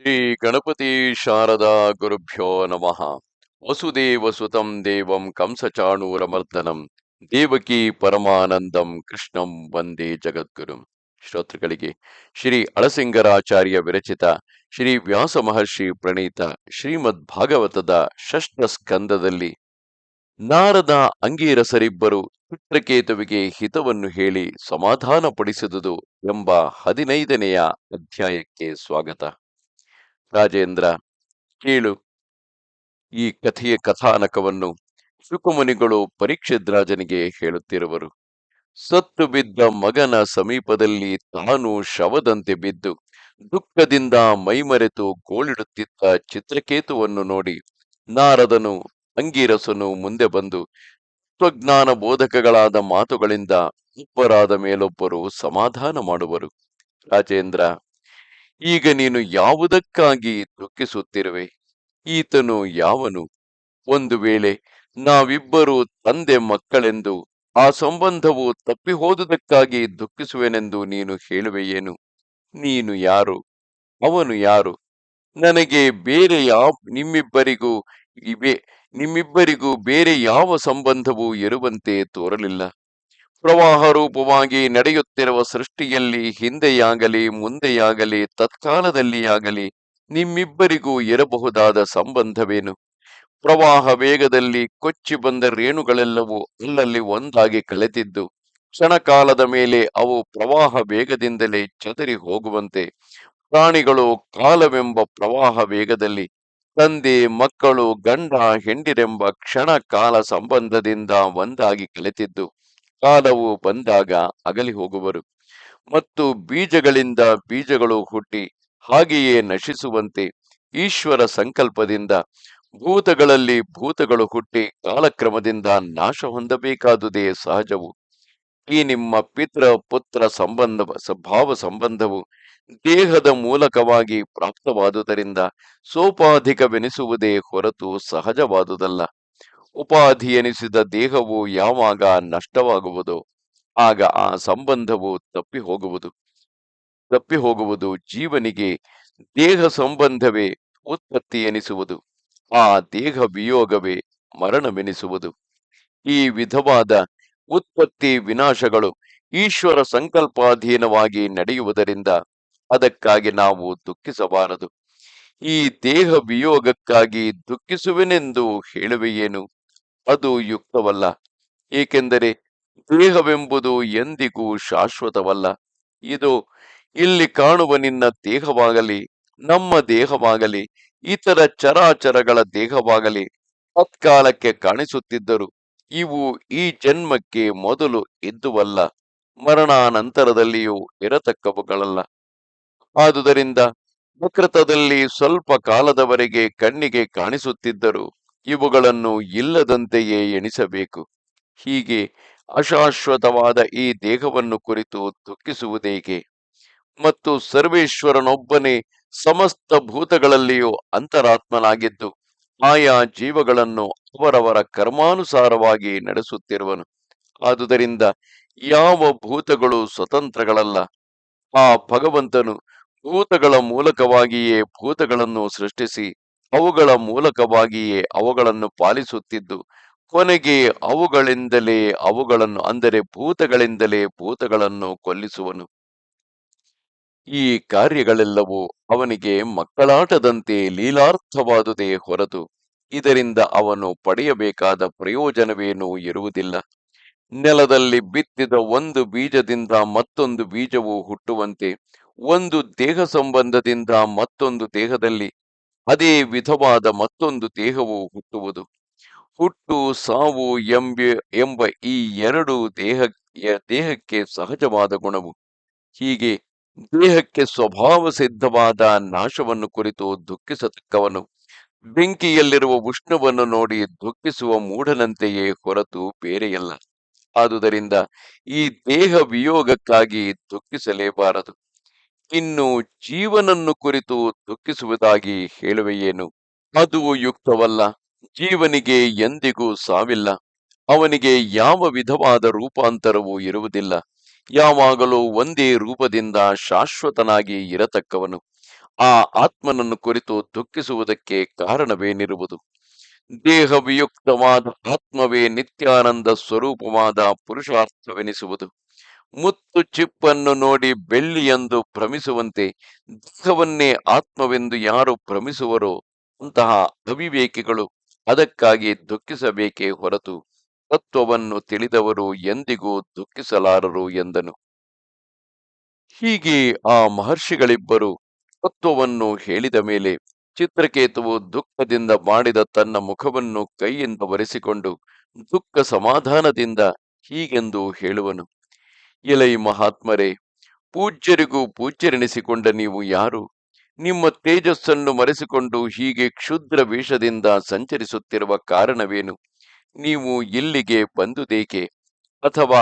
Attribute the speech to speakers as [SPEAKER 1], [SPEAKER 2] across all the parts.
[SPEAKER 1] ಶ್ರೀ ಗಣಪತಿ ಶಾರದಾ ಗುರುಭ್ಯೋ ನಮಃ. ವಸುದೇವ ಸುತಂ ದೇವಂ ಕಂಸಚಾಣೂರಮರ್ದನಂ. ದೇವಕಿ ಪರಮಾನಂದಂ ಕೃಷ್ಣಂ ವಂದೇ ಜಗದ್ಗುರುಂ. ಶ್ರೋತೃಗಳಿಗೆ ಶ್ರೀ ಅಳಸಿಂಗರಾಚಾರ್ಯ ವಿರಚಿತ ಶ್ರೀ ವ್ಯಾಸ ಮಹರ್ಷಿ ಪ್ರಣೀತ ಶ್ರೀಮದ್ ಭಾಗವತದ ಷಷ್ಠ ಸ್ಕಂದದಲ್ಲಿ ನಾರದ ಅಂಗೀರಸರಿಬ್ಬರು ಚಿತ್ರಕೇತುವಿಗೆ ಹಿತವನ್ನು ಹೇಳಿ ಸಮಾಧಾನಪಡಿಸಿದುದು ಎಂಬ ಹದಿನೈದನೆಯ ಅಧ್ಯಾಯಕ್ಕೆ ಸ್ವಾಗತ. ರಾಜೇಂದ್ರ, ಕೇಳು. ಈ ಕಥೆಯ ಕಥಾನಕವನ್ನು ಪರೀಕ್ಷಿತ್ ರಾಜನಿಗೆ ಹೇಳುತ್ತಿರುವರು. ಸತ್ತು ಬಿದ್ದ ಮಗನ ಸಮೀಪದಲ್ಲಿ ತಾನು ಶವದಂತೆ ಬಿದ್ದು ದುಃಖದಿಂದ ಮೈಮರೆತು ಗೋಳಿಡುತ್ತಿದ್ದ ಚಿತ್ರಕೇತುವನ್ನು ನೋಡಿ ನಾರದನು, ಅಂಗೀರಸನು ಮುಂದೆ ಬಂದು ಸ್ವಜ್ಞಾನ ಬೋಧಕಗಳಾದ ಮಾತುಗಳಿಂದ ಒಬ್ಬರಾದ ಮೇಲೊಬ್ಬರು ಸಮಾಧಾನ ಮಾಡುವರು. ರಾಜೇಂದ್ರ ಈಗ ನೀನು ಯಾವುದಕ್ಕಾಗಿ ದುಃಖಿಸುತ್ತಿರುವೆ? ಈತನು ಯಾವನು? ಒಂದು ವೇಳೆ ನಾವಿಬ್ಬರು ತಂದೆ ಮಕ್ಕಳೆಂದು ಆ ಸಂಬಂಧವು ತಪ್ಪಿ ಹೋದುದಕ್ಕಾಗಿ ದುಃಖಿಸುವೆನೆಂದು ನೀನು ಹೇಳುವೆಯೇನು ನೀನು ಯಾರು? ಅವನು ಯಾರು? ನನಗೆ ಬೇರೆ ಯಾವ, ನಿಮ್ಮಿಬ್ಬರಿಗೂ ಇವೆ, ನಿಮ್ಮಿಬ್ಬರಿಗೂ ಬೇರೆ ಯಾವ ಸಂಬಂಧವೂ ಇರುವಂತೆ ತೋರಲಿಲ್ಲ. ಪ್ರವಾಹ ರೂಪವಾಗಿ ನಡೆಯುತ್ತಿರುವ ಸೃಷ್ಟಿಯಲ್ಲಿ ಹಿಂದೆಯಾಗಲಿ ಮುಂದೆಯಾಗಲಿ ತತ್ಕಾಲದಲ್ಲಿಯಾಗಲಿ ನಿಮ್ಮಿಬ್ಬರಿಗೂ ಇರಬಹುದಾದ ಸಂಬಂಧವೇನು? ಪ್ರವಾಹ ವೇಗದಲ್ಲಿ ಕೊಚ್ಚಿ ಬಂದ ರೇಣುಗಳೆಲ್ಲವೂ ಅಲ್ಲಲ್ಲಿ ಒಂದಾಗಿ ಕಳೆದಿದ್ದು, ಕ್ಷಣಕಾಲದ ಮೇಲೆ ಅವು ಪ್ರವಾಹ ವೇಗದಿಂದಲೇ ಚದರಿ ಹೋಗುವಂತೆ ಪ್ರಾಣಿಗಳು ಕಾಲವೆಂಬ ಪ್ರವಾಹ ವೇಗದಲ್ಲಿ ತಂದೆ, ಮಕ್ಕಳು, ಗಂಡ, ಹೆಂಡಿರೆಂಬ ಕ್ಷಣ ಕಾಲ ಸಂಬಂಧದಿಂದ ಒಂದಾಗಿ ಕಳೆತಿದ್ದು ಕಾಲವು ಬಂದಾಗ ಅಗಲಿ ಹೋಗುವರು. ಮತ್ತು ಬೀಜಗಳಿಂದ ಬೀಜಗಳು ಹುಟ್ಟಿ ಹಾಗೆಯೇ ನಶಿಸುವಂತೆ ಈಶ್ವರ ಸಂಕಲ್ಪದಿಂದ ಭೂತಗಳಲ್ಲಿ ಭೂತಗಳು ಹುಟ್ಟಿ ಕಾಲಕ್ರಮದಿಂದ ನಾಶ ಹೊಂದಬೇಕಾದುದೇ ಸಹಜವು. ಈ ನಿಮ್ಮ ಪಿತೃ ಪುತ್ರ ಸಂಬಂಧ ಭಾವ ಸಂಬಂಧವು ದೇಹದ ಮೂಲಕವಾಗಿ ಪ್ರಾಪ್ತವಾದುದರಿಂದ ಸೋಪಾಧಿಕವೆನಿಸುವುದೇ ಹೊರತು ಸಹಜವಾದುದಲ್ಲ. ಉಪಾಧಿ ಎನಿಸಿದ ದೇಹವು ಯಾವಾಗ ನಷ್ಟವಾಗುವುದೋ, ಆಗ ಆ ಸಂಬಂಧವು ತಪ್ಪಿ ಹೋಗುವುದು ತಪ್ಪಿ ಹೋಗುವುದು ಜೀವನಿಗೆ ದೇಹ ಸಂಬಂಧವೇ ಉತ್ಪತ್ತಿ ಎನಿಸುವುದು ಆ ದೇಹ ವಿಯೋಗವೇ ಮರಣವೆನಿಸುವುದು. ಈ ವಿಧವಾದ ಉತ್ಪತ್ತಿ ವಿನಾಶಗಳು ಈಶ್ವರ ಸಂಕಲ್ಪಾಧೀನವಾಗಿ ನಡೆಯುವುದರಿಂದ ಅದಕ್ಕಾಗಿ ನಾವು ದುಃಖಿಸಬಾರದು. ಈ ದೇಹ ವಿಯೋಗಕ್ಕಾಗಿ ದುಃಖಿಸುವೆನೆಂದು ಹೇಳುವೆಯೇನು? ಅದು ಯುಕ್ತವಲ್ಲ. ಏಕೆಂದರೆ ದೇಹವೆಂಬುದು ಎಂದಿಗೂ ಶಾಶ್ವತವಲ್ಲ. ಇದು ಇಲ್ಲಿ ಕಾಣುವ ನಿನ್ನ ದೇಹವಾಗಲಿ, ನಮ್ಮ ದೇಹವಾಗಲಿ, ಇತರ ಚರಾಚರಗಳ ದೇಹವಾಗಲಿ ತತ್ಕಾಲಕ್ಕೆ ಕಾಣಿಸುತ್ತಿದ್ದರು. ಇವು ಈ ಜನ್ಮಕ್ಕೆ ಮೊದಲು ಇದ್ದುವಲ್ಲ, ಮರಣಾನಂತರದಲ್ಲಿಯೂ ಇರತಕ್ಕವುಗಳಲ್ಲ. ಆದುದರಿಂದ ಪ್ರಕೃತದಲ್ಲಿ ಸ್ವಲ್ಪ ಕಾಲದವರೆಗೆ ಕಣ್ಣಿಗೆ ಕಾಣಿಸುತ್ತಿದ್ದರು. ಇವುಗಳನ್ನು ಇಲ್ಲದಂತೆಯೇ ಎಣಿಸಬೇಕು. ಹೀಗೆ ಅಶಾಶ್ವತವಾದ ಈ ದೇಹವನ್ನು ಕುರಿತು ದುಃಖಿಸುವುದೇಕೆ? ಮತ್ತು ಸರ್ವೇಶ್ವರನೊಬ್ಬನೇ ಸಮಸ್ತ ಭೂತಗಳಲ್ಲಿಯೂ ಅಂತರಾತ್ಮನಾಗಿದ್ದು, ಆಯಾ ಜೀವಗಳನ್ನು ಅವರವರ ಕರ್ಮಾನುಸಾರವಾಗಿ ನಡೆಸುತ್ತಿರುವನು. ಆದುದರಿಂದ ಯಾವ ಭೂತಗಳು ಸ್ವತಂತ್ರಗಳಲ್ಲ. ಆ ಭಗವಂತನು ಭೂತಗಳ ಮೂಲಕವಾಗಿಯೇ ಭೂತಗಳನ್ನು ಸೃಷ್ಟಿಸಿ ಅವುಗಳ ಮೂಲಕವಾಗಿಯೇ ಅವುಗಳನ್ನು ಪಾಲಿಸುತ್ತಿದ್ದು, ಕೊನೆಗೆ ಅವುಗಳಿಂದಲೇ ಅವುಗಳನ್ನು, ಅಂದರೆ ಭೂತಗಳಿಂದಲೇ ಭೂತಗಳನ್ನು ಕೊಲ್ಲಿಸುವನು. ಈ ಕಾರ್ಯಗಳೆಲ್ಲವೂ ಅವನಿಗೆ ಮಕ್ಕಳಾಟದಂತೆ ಲೀಲಾರ್ಥವಾದುದೇ ಹೊರತು ಇದರಿಂದ ಅವನು ಪಡೆಯಬೇಕಾದ ಪ್ರಯೋಜನವೇನೂ ಇರುವುದಿಲ್ಲ. ನೆಲದಲ್ಲಿ ಬಿತ್ತಿದ ಒಂದು ಬೀಜದಿಂದ ಮತ್ತೊಂದು ಬೀಜವು ಹುಟ್ಟುವಂತೆ, ಒಂದು ದೇಹ ಸಂಬಂಧದಿಂದ ಮತ್ತೊಂದು ದೇಹದಲ್ಲಿ ಅದೇ ವಿಧವಾದ ಮತ್ತೊಂದು ದೇಹವು ಹುಟ್ಟುವುದು. ಹುಟ್ಟು, ಸಾವು ಎಂಬ ಎಂಬ ಈ ಎರಡು ದೇಹ ದೇಹಕ್ಕೆ ಸಹಜವಾದ ಗುಣವು. ಹೀಗೆ ದೇಹಕ್ಕೆ ಸ್ವಭಾವ ಸಿದ್ಧವಾದ ನಾಶವನ್ನು ಕುರಿತು ದುಃಖಿಸತಕ್ಕವನು. ಬೆಂಕಿಯಲ್ಲಿರುವ ಉಷ್ಣವನ್ನು ನೋಡಿ ದುಃಖಿಸುವ ಮೂಢನಂತೆಯೇ ಹೊರತು ಬೇರೆಯಲ್ಲ. ಆದುದರಿಂದ ಈ ದೇಹ ವಿಯೋಗಕ್ಕಾಗಿ ದುಃಖಿಸಲೇಬಾರದು. ಇನ್ನು ಜೀವನನ್ನು ಕುರಿತು ದುಃಖಿಸುವುದಾಗಿ ಹೇಳುವೆಯೇನು? ಅದು ಯುಕ್ತವಲ್ಲ. ಜೀವನಿಗೆ ಎಂದಿಗೂ ಸಾವಿಲ್ಲ. ಅವನಿಗೆ ಯಾವ ವಿಧವಾದ ರೂಪಾಂತರವೂ ಇರುವುದಿಲ್ಲ. ಯಾವಾಗಲೂ ಒಂದೇ ರೂಪದಿಂದ ಶಾಶ್ವತನಾಗಿ ಇರತಕ್ಕವನು. ಆ ಆತ್ಮನನ್ನು ಕುರಿತು ದುಃಖಿಸುವುದಕ್ಕೆ ಕಾರಣವೇನಿರುವುದು? ದೇಹವಿಯುಕ್ತವಾದ ಆತ್ಮವೇ ನಿತ್ಯಾನಂದ ಸ್ವರೂಪವಾದ ಪುರುಷಾರ್ಥವೆನಿಸುವುದು. ಮುತ್ತು ಚಿಪ್ಪನ್ನು ನೋಡಿ ಬೆಳ್ಳಿಯೆಂದು ಭ್ರಮಿಸುವಂತೆ, ದುಃಖವನ್ನೇ ಆತ್ಮವೆಂದು ಯಾರು ಭ್ರಮಿಸುವರೋ ಅಂತಹ ಅವಿವೇಕಿಗಳು ಅದಕ್ಕಾಗಿ ದುಃಖಿಸಬೇಕೇ ಹೊರತು ತತ್ವವನ್ನು ತಿಳಿದವರು ಎಂದಿಗೂ ದುಃಖಿಸಲಾರರು ಎಂದನು. ಹೀಗೆ ಆ ಮಹರ್ಷಿಗಳಿಬ್ಬರು ತತ್ವವನ್ನು ಹೇಳಿದ ಮೇಲೆ ಚಿತ್ರಕೇತುವು ದುಃಖದಿಂದ ಮಾಡಿದ ತನ್ನ ಮುಖವನ್ನು ಕೈಯಿಂದ ಒರೆಸಿಕೊಂಡು ದುಃಖ ಸಮಾಧಾನದಿಂದ ಹೀಗೆಂದು ಹೇಳುವನು. ಎಲೈ ಮಹಾತ್ಮರೇ, ಪೂಜ್ಯರಿಗೂ ಪೂಜ್ಯರೆನಿಸಿಕೊಂಡ ನೀವು ಯಾರು? ನಿಮ್ಮ ತೇಜಸ್ಸನ್ನು ಮರೆಸಿಕೊಂಡು ಹೀಗೆ ಕ್ಷುದ್ರ ವೇಷದಿಂದ ಸಂಚರಿಸುತ್ತಿರುವ ಕಾರಣವೇನು? ನೀವು ಇಲ್ಲಿಗೆ ಬಂದುದೇಕೆ? ಅಥವಾ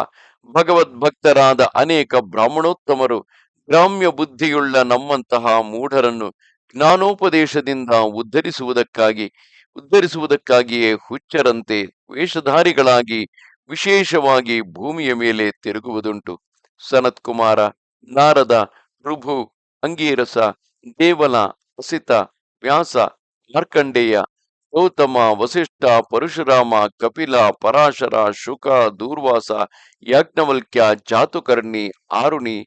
[SPEAKER 1] ಭಗವದ್ಭಕ್ತರಾದ ಅನೇಕ ಬ್ರಾಹ್ಮಣೋತ್ತಮರು ಗ್ರಾಮ್ಯ ಬುದ್ಧಿಯುಳ್ಳ ನಮ್ಮಂತಹ ಮೂಢರನ್ನು ಜ್ಞಾನೋಪದೇಶದಿಂದ ಉದ್ಧರಿಸುವುದಕ್ಕಾಗಿ, ಉದ್ಧರಿಸುವುದಕ್ಕಾಗಿಯೇ ಹುಚ್ಚರಂತೆ ವೇಷಧಾರಿಗಳಾಗಿ ವಿಶೇಷವಾಗಿ ಭೂಮಿಯ ಮೇಲೆ ತಿರುಗುವುದುಂಟು. ಸನತ್ಕುಮಾರ, ನಾರದ ಪ್ರಭು ಅಂಗೀರಸ ದೇವಲ ಹಸಿತ ವ್ಯಾಸ, ಮಾರ್ಕಂಡೇಯ, ಗೌತಮ, ವಸಿಷ್ಠ, ಪರಶುರಾಮ, ಕಪಿಲ, ಪರಾಶರ, ಶುಕ, ದೂರ್ವಾಸ, ಯಾಜ್ಞವಲ್ಕ್ಯ, ಜಾತುಕರ್ಣಿ, ಆರುಣಿ,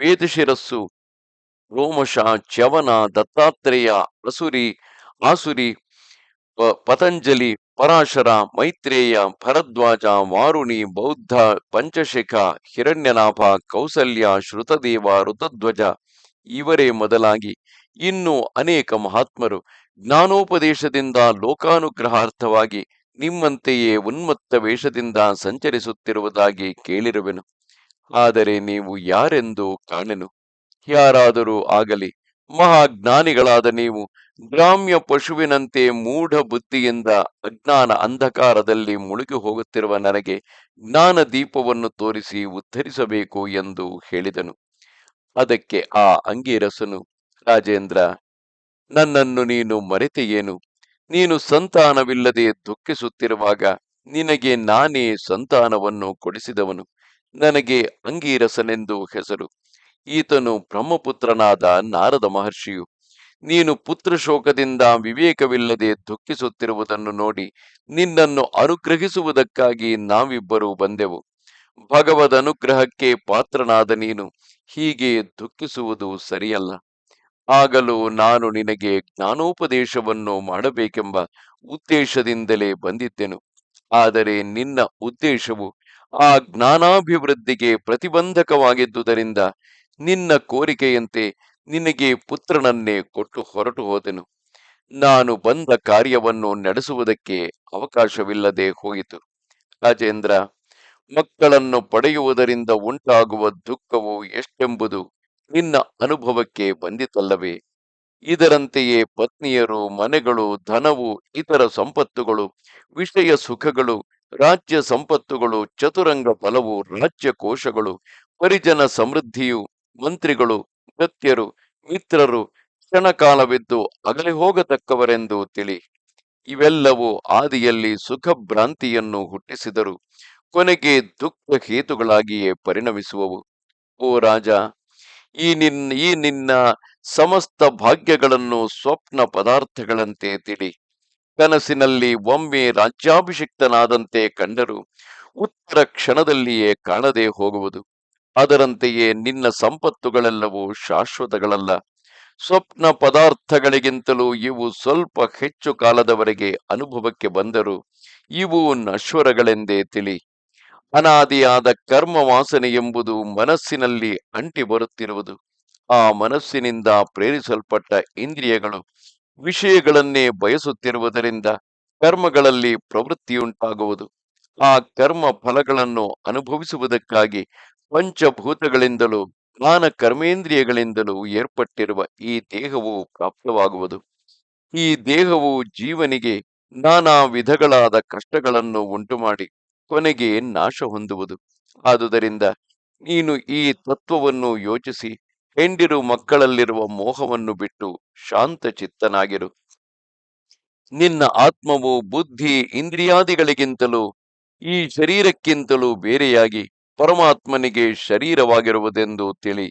[SPEAKER 1] ವೇದಶಿರಸ್ಸು, ರೋಮಶ, ಚ್ಯವನ, ದತ್ತಾತ್ರೇಯ, ಅಸುರಿ, ಆಸುರಿ ಪತಂಜಲಿ ಪರಾಶರ, ಮೈತ್ರೇಯ, ಭರದ್ವಾಜ, ವಾರುಣಿ, ಬೌದ್ಧ, ಪಂಚಶಿಖ, ಹಿರಣ್ಯನಾಭ, ಕೌಸಲ್ಯ, ಶ್ರುತದೇವ, ಋತಧ್ವಜ ಇವರೇ ಮೊದಲಾಗಿ. ಇನ್ನು ಅನೇಕ ಮಹಾತ್ಮರು ಜ್ಞಾನೋಪದೇಶದಿಂದ ಲೋಕಾನುಗ್ರಹಾರ್ಥವಾಗಿ ನಿಮ್ಮಂತೆಯೇ ಉನ್ಮತ್ತ ವೇಷದಿಂದ ಸಂಚರಿಸುತ್ತಿರುವುದಾಗಿ ಕೇಳಿರುವೆನು. ಆದರೆ ನೀವು ಯಾರೆಂದು ಕಾಣೆನು? ಯಾರಾದರೂ ಆಗಲಿ, ಮಹಾಜ್ಞಾನಿಗಳಾದ ನೀವು ಗ್ರಾಮ್ಯ ಪಶುವಿನಂತೆ ಮೂಢ ಬುದ್ಧಿಯಿಂದ ಅಜ್ಞಾನ ಅಂಧಕಾರದಲ್ಲಿ ಮುಳುಗಿ ಹೋಗುತ್ತಿರುವ ನನಗೆ ಜ್ಞಾನ ದೀಪವನ್ನು ತೋರಿಸಿ ಉದ್ಧರಿಸಬೇಕು ಎಂದು ಹೇಳಿದನು. ಅದಕ್ಕೆ ಆ ಅಂಗೀರಸನು, ರಾಜೇಂದ್ರ, ನನ್ನನ್ನು ನೀನು ಮರೆತೆಯೇನು? ನೀನು ಸಂತಾನವಿಲ್ಲದೆ ದುಃಖಿಸುತ್ತಿರುವಾಗ ನಿನಗೆ ನಾನೇ ಸಂತಾನವನ್ನು ಕೊಡಿಸಿದವನು. ನನಗೆ ಅಂಗೀರಸನೆಂದು ಹೆಸರು. ಈತನು ಬ್ರಹ್ಮಪುತ್ರನಾದ ನಾರದ ಮಹರ್ಷಿಯು ನೀನು ಪುತ್ರ ಶೋಕದಿಂದ ವಿವೇಕವಿಲ್ಲದೆ ದುಃಖಿಸುತ್ತಿರುವುದನ್ನು ನೋಡಿ ನಿನ್ನನ್ನು ಅನುಗ್ರಹಿಸುವುದಕ್ಕಾಗಿ ನಾವಿಬ್ಬರು ಬಂದೆವು. ಭಗವದ್ ಅನುಗ್ರಹಕ್ಕೆ ಪಾತ್ರನಾದ ನೀನು ಹೀಗೆ ದುಃಖಿಸುವುದು ಸರಿಯಲ್ಲ. ಆಗಲೂ ನಾನು ನಿನಗೆ ಜ್ಞಾನೋಪದೇಶವನ್ನು ಮಾಡಬೇಕೆಂಬ ಉದ್ದೇಶದಿಂದಲೇ ಬಂದಿದ್ದೆನು. ಆದರೆ ನಿನ್ನ ಉದ್ದೇಶವು ಆ ಜ್ಞಾನಾಭಿವೃದ್ಧಿಗೆ ಪ್ರತಿಬಂಧಕವಾಗಿದ್ದುದರಿಂದ ನಿನ್ನ ಕೋರಿಕೆಯಂತೆ ನಿನಗೆ ಪುತ್ರನನ್ನೇ ಕೊಟ್ಟು ಹೊರಟು ಹೋದೆನು. ನಾನು ಬಂದ ಕಾರ್ಯವನ್ನು ನಡೆಸುವುದಕ್ಕೆ ಅವಕಾಶವಿಲ್ಲದೆ ಹೋಯಿತು. ರಾಜೇಂದ್ರ, ಮಕ್ಕಳನ್ನು ಪಡೆಯುವುದರಿಂದ ಉಂಟಾಗುವ ದುಃಖವು ಎಷ್ಟೆಂಬುದು ನಿನ್ನ ಅನುಭವಕ್ಕೆ ಬಂದಿತಲ್ಲವೇ? ಇದರಂತೆಯೇ ಪತ್ನಿಯರು, ಮನೆಗಳು, ಧನವು, ಇತರ ಸಂಪತ್ತುಗಳು, ವಿಷಯ ಸುಖಗಳು, ರಾಜ್ಯ ಸಂಪತ್ತುಗಳು, ಚತುರಂಗ ಫಲವು, ರಾಜ್ಯ ಕೋಶಗಳು, ಪರಿಜನ ಸಮೃದ್ಧಿಯು, ಮಂತ್ರಿಗಳು ಭೃತ್ಯರು ಮಿತ್ರರು ಕ್ಷಣಕಾಲವಿದ್ದು ಅಗಲಿ ಹೋಗತಕ್ಕವರೆಂದು ತಿಳಿ. ಇವೆಲ್ಲವೂ ಆದಿಯಲ್ಲಿ ಸುಖ ಭ್ರಾಂತಿಯನ್ನು ಹುಟ್ಟಿಸಿದರು. ಕೊನೆಗೆ ದುಃಖ ಹೇತುಗಳಾಗಿಯೇ ಪರಿಣಮಿಸುವವು. ಓ ರಾಜ, ಈ ನಿನ್ನ ಈ ನಿನ್ನ ಸಮಸ್ತ ಭಾಗ್ಯಗಳನ್ನು ಸ್ವಪ್ನ ಪದಾರ್ಥಗಳಂತೆ ತಿಳಿ. ಕನಸಿನಲ್ಲಿ ಒಮ್ಮೆ ರಾಜ್ಯಾಭಿಷಿಕ್ತನಾದಂತೆ ಕಂಡರು. ಉತ್ತರ ಕ್ಷಣದಲ್ಲಿಯೇ ಕಾಣದೆ ಹೋಗುವುದು. ಅದರಂತೆಯೇ ನಿನ್ನ ಸಂಪತ್ತುಗಳೆಲ್ಲವೂ ಶಾಶ್ವತಗಳಲ್ಲ. ಸ್ವಪ್ನ ಪದಾರ್ಥಗಳಿಗಿಂತಲೂ ಇವು ಸ್ವಲ್ಪ ಹೆಚ್ಚು ಕಾಲದವರೆಗೆ ಅನುಭವಕ್ಕೆ ಬಂದರು ಇವು ನಶ್ವರಗಳೆಂದೇ ತಿಳಿ. ಅನಾದಿಯಾದ ಕರ್ಮ ವಾಸನೆ ಎಂಬುದು ಮನಸ್ಸಿನಲ್ಲಿ ಅಂಟಿ ಬರುತ್ತಿರುವುದು ಆ ಮನಸ್ಸಿನಿಂದ ಪ್ರೇರಿಸಲ್ಪಟ್ಟ ಇಂದ್ರಿಯಗಳು ವಿಷಯಗಳನ್ನೇ ಬಯಸುತ್ತಿರುವುದರಿಂದ ಕರ್ಮಗಳಲ್ಲಿ ಪ್ರವೃತ್ತಿಯುಂಟಾಗುವುದು. ಆ ಕರ್ಮ ಫಲಗಳನ್ನು ಅನುಭವಿಸುವುದಕ್ಕಾಗಿ ಪಂಚಭೂತಗಳಿಂದಲೂ ಜ್ಞಾನ ಕರ್ಮೇಂದ್ರಿಯಗಳಿಂದಲೂ ಏರ್ಪಟ್ಟಿರುವ ಈ ದೇಹವು ಪ್ರಾಪ್ತವಾಗುವುದು. ಈ ದೇಹವು ಜೀವನಿಗೆ ನಾನಾ ವಿಧಗಳಾದ ಕಷ್ಟಗಳನ್ನು ಉಂಟುಮಾಡಿ ಕೊನೆಗೆ ನಾಶ ಹೊಂದುವುದು. ಆದುದರಿಂದ ನೀನು ಈ ತತ್ವವನ್ನು ಯೋಚಿಸಿ ಹೆಂಡಿರು ಮಕ್ಕಳಲ್ಲಿರುವ ಮೋಹವನ್ನು ಬಿಟ್ಟು ಶಾಂತ ಚಿತ್ತನಾಗಿರು ನಿನ್ನ ಆತ್ಮವು ಬುದ್ಧಿ ಇಂದ್ರಿಯಾದಿಗಳಿಗಿಂತಲೂ, ಈ ಶರೀರಕ್ಕಿಂತಲೂ ಬೇರೆಯಾಗಿ ಪರಮಾತ್ಮನಿಗೆ ಶರೀರವಾಗಿರುವುದೆಂದು ತಿಳಿ.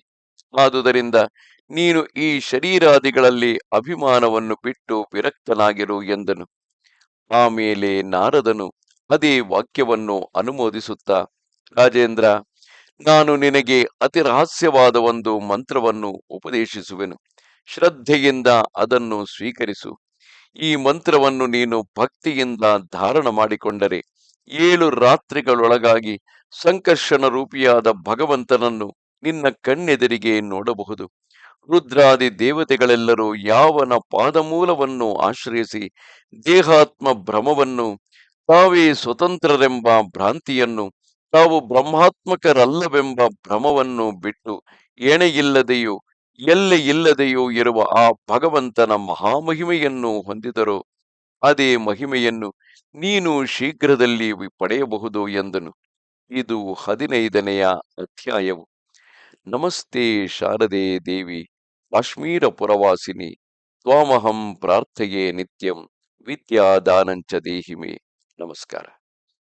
[SPEAKER 1] ಆದುದರಿಂದ ನೀನು ಈ ಶರೀರಾದಿಗಳಲ್ಲಿ ಅಭಿಮಾನವನ್ನು ಬಿಟ್ಟು ವಿರಕ್ತನಾಗಿರು ಎಂದನು. ಆಮೇಲೆ ನಾರದನು ಅದೇ ವಾಕ್ಯವನ್ನು ಅನುಮೋದಿಸುತ್ತಾ, ರಾಜೇಂದ್ರ, ನಾನು ನಿನಗೆ ಅತಿ ರಹಸ್ಯವಾದ ಒಂದು ಮಂತ್ರವನ್ನು ಉಪದೇಶಿಸುವೆನು. ಶ್ರದ್ಧೆಯಿಂದ ಅದನ್ನು ಸ್ವೀಕರಿಸು. ಈ ಮಂತ್ರವನ್ನು ನೀನು ಭಕ್ತಿಯಿಂದ ಧಾರಣ ಮಾಡಿಕೊಂಡರೆ ಏಳು ರಾತ್ರಿಗಳೊಳಗಾಗಿ ಸಂಕರ್ಷಣ ರೂಪಿಯಾದ ಭಗವಂತನನ್ನು ನಿನ್ನ ಕಣ್ಣೆದುರಿಗೆ ನೋಡಬಹುದು. ರುದ್ರಾದಿ ದೇವತೆಗಳೆಲ್ಲರೂ ಯಾವನ ಪಾದಮೂಲವನ್ನು ಆಶ್ರಯಿಸಿ ದೇಹಾತ್ಮ ಭ್ರಮವನ್ನು, ತಾವೇ ಸ್ವತಂತ್ರರೆಂಬ ಭ್ರಾಂತಿಯನ್ನು, ತಾವು ಬ್ರಹ್ಮಾತ್ಮಕರಲ್ಲವೆಂಬ ಭ್ರಮವನ್ನು ಬಿಟ್ಟು ಎಣೆಯಿಲ್ಲದೆಯೂ ಎಲ್ಲೆ ಇಲ್ಲದೆಯೂ ಇರುವ ಆ ಭಗವಂತನ ಮಹಾಮಹಿಮೆಯನ್ನು ಹೊಂದಿದರೋ. ಅದೇ ಮಹಿಮೆಯನ್ನು ನೀನು ಶೀಘ್ರದಲ್ಲಿ ಪಡೆಯಬಹುದು ಎಂದನು. ಇದು ಹದಿನೈದನೆಯ ಅಧ್ಯಾಯವು. ನಮಸ್ತೆ ಶಾರದೆ ದೇವಿ, ಕಾಶ್ಮೀರ ಪುರವಾಸಿನಿ, ತ್ವಾಮಹಂ ಪ್ರಾರ್ಥೆಯೇ ನಿತ್ಯಂ, ವಿದ್ಯಾದಾನಂಚ ದೇಹಿಮೆ. ನಮಸ್ಕಾರ.